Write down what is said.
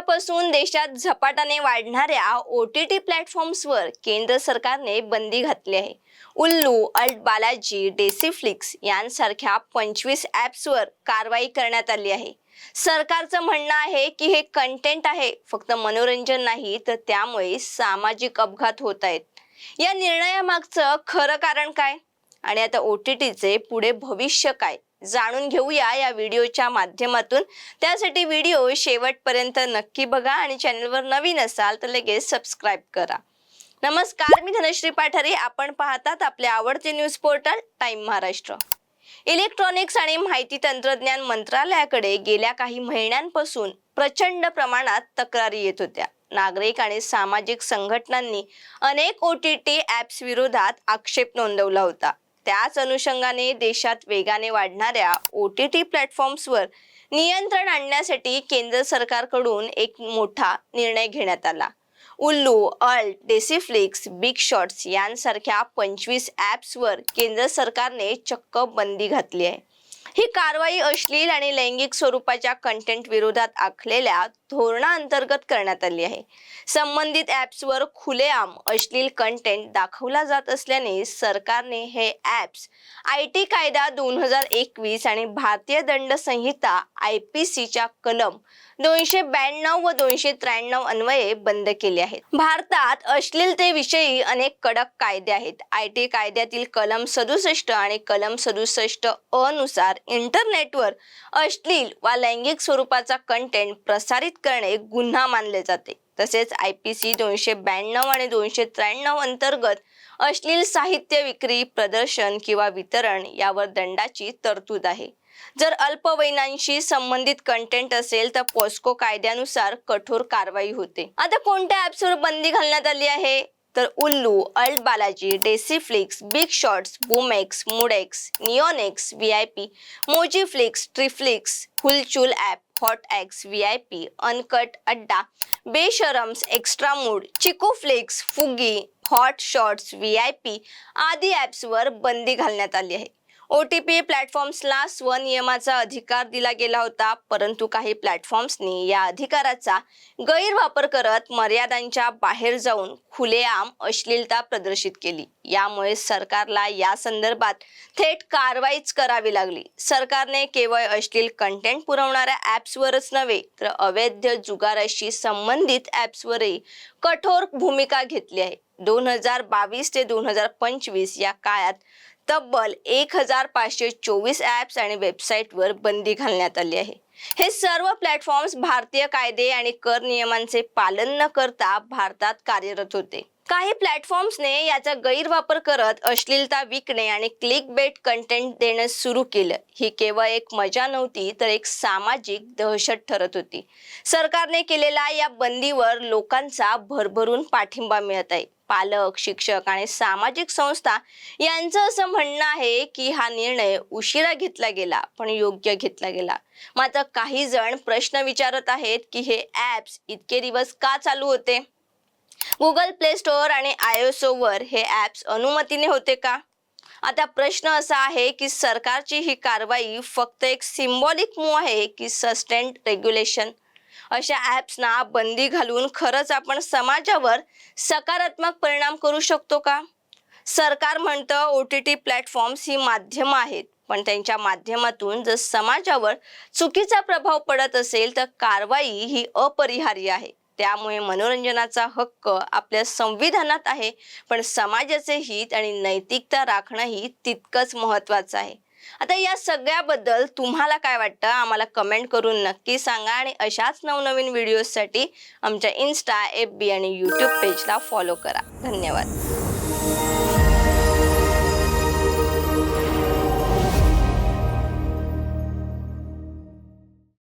महिन्यापासून देशात झपाट्याने वाढणाऱ्या ओ टी टी प्लॅटफॉर्म्सवर केंद्र सरकारने बंदी घातली आहे. उल्लू अल्ट बालाजी डेसिफ्लिक्स यांसारख्या पंचवीस ॲप्सवर कारवाई करण्यात आली आहे. सरकारचं म्हणणं आहे की हे कंटेंट आहे फक्त मनोरंजन नाही तर त्यामुळे सामाजिक अपघात होत आहेत. या निर्णयामागचं खरं कारण काय? आणि आता ओ टी टीचे पुढे भविष्य काय जाणून घेऊया या व्हिडिओच्या माध्यमातून. त्यासाठी व्हिडिओ शेवटपर्यंत नक्की बघा आणि चॅनलवर नवीन असाल तर लगेच सबस्क्राईब करा. नमस्कार मी धनश्री पाठारे. आपण पाहतात आपले आवडते news portal time Maharashtra. Electronics आणि माहिती तंत्रज्ञान मंत्रालयाकडे गेल्या काही महिन्यांपासून प्रचंड प्रमाणात तक्रारी येत होत्या. नागरिक आणि सामाजिक संघटनांनी अनेक ओ टी टी ॲप्स विरोधात आक्षेप नोंदवला होता. त्याच अनुषंगाने देशात वेगाने वाढणाऱ्या ओ टी टी प्लॅटफॉर्म्सवर नियंत्रण आणण्यासाठी केंद्र सरकारकडून एक मोठा निर्णय घेण्यात आला. उल्लू अल्ट डेसिफ्लिक्स बिग शॉट्स यांसारख्या पंचवीस ॲप्सवर केंद्र सरकारने चक्क बंदी घातली आहे. ही कारवाई अश्लील आणि लैंगिक स्वरूपाच्या कंटेंट विरोधात आखलेल्या धोरणाअंतर्गत करण्यात आली आहे. संबंधित ॲप्सवर खुलेआम अश्लील कंटेंट दाखवला जात असल्याने सरकारने हे ॲप्स आय टी कायदा दोन हजार एकवीस आणि भारतीय दंड संहिता आय पी सीच्या कलम दोनशे ब्याण्णव व दोनशे त्र्याण्णव अन्वये बंद केले आहेत. भारतात अश्लीलतेविषयी अनेक कडक कायदे आहेत. आय टी कायद्यातील कलम सदुसष्ट आणि कलम सदुसष्ट अनुसार इंटरनेटवर अश्लील वा लैंगिक स्वरूपाचा कंटेंट प्रसारित करणे गुन्हा मानले जाते. तसेच आय पी सी दोनशे ब्याण्णव आणि दोनशे त्र्याण्णव अंतर्गत अश्लील साहित्य विक्री प्रदर्शन किंवा वितरण यावर दंडाची तरतूद आहे. जर अल्पवयीनांशी संबंधित कंटेंट असेल तर पॉस्को कायद्यानुसार कठोर कारवाई होते. आता कोणत्या ऍप्सवर बंदी घालण्यात आली आहे? तर Ullu, Alt Balaji, Desiflix, big shots, Boomex, Moodx, Neonx, V I P Mojiflix Triflix, Hulchul app, hot X V I P, uncut Adda, Besharams, extra mood Chikooflix Fugi, hot shots, V I P आदी ॲप्सवर बंदी घालण्यात आली आहे. O T P प्लॅटफॉर्म्सला स्वनियमाचा अधिकार दिला गेला होता परंतु काही प्लॅटफॉर्म्सनी या अधिकाराचा गैरवापर करत मर्यादांच्या बाहेर जाऊन खुलेआम अश्लीलता प्रदर्शित केली. यामुळे सरकारला या संदर्भात थेट कारवाईच करावी लागली. सरकारने केवळ अश्लील कंटेंट पुरवणाऱ्या ॲप्सवरच नव्हे तर अवैध जुगाराशी संबंधित ॲप्सवरही कठोर भूमिका घेतली आहे. दोन हजार बावीस ते दोन हजार पंचवीस या काळात तब्बल एक हजार पाचशे चोवीस ॲप्स आणि वेबसाईटवर बंदी घालण्यात आली आहे. हे सर्व प्लॅटफॉर्म्स भारतीय कायदे आणि कर नियमांचे पालन न करता भारतात कार्यरत होते. काही प्लॅटफॉर्म्सने याचा गैरवापर करत अश्लीलता विकणे आणि क्लिक बेट कंटेंट देणं सुरू केलं. ही केवळ एक मजा नव्हती तर एक सामाजिक दहशत ठरत होती. सरकारने केलेल्या या बंदीवर लोकांचा भरभरून पाठिंबा मिळत आहे. पालक शिक्षक आणि सामाजिक संस्था यांचं असं म्हणणं आहे की हा निर्णय उशिरा घेतला गेला पण योग्य घेतला गेला. मात्र काही जण प्रश्न विचारत आहेत की हे ॲप्स इतके दिवस का चालू होते? गुगल प्ले स्टोअर आणि आयओसोवर हे ॲप्स अनुमतीने होते का? आता प्रश्न असा आहे की सरकारची ही कारवाई फक्त एक सिम्बॉलिक मूव आहे की सस्टेंड रेग्युलेशन अशा ॲप्सना बंदी घालून खरंच आपण समाजावर सकारात्मक परिणाम करू शकतो का? सरकार म्हणतं ओ टी टी प्लॅटफॉर्म्स ही माध्यमं आहेत. पण त्यांच्या माध्यमातून जर समाजावर चुकीचा प्रभाव पडत असेल तर कारवाई ही अपरिहार्य आहे. त्यामुळे मनोरंजनाचा हक्क आपल्या संविधानात आहे. पण समाजाचे हित आणि नैतिकता राखणंही तितकंच महत्त्वाचं आहे. आता या सगळ्याबद्दल तुम्हाला काय वाटतं? आम्हाला कमेंट करून नक्की सांगा आणि अशाच नवनवीन व्हिडिओजसाठी आमच्या इन्स्टा एफ बी आणि यूट्यूब पेजला फॉलो करा. धन्यवाद.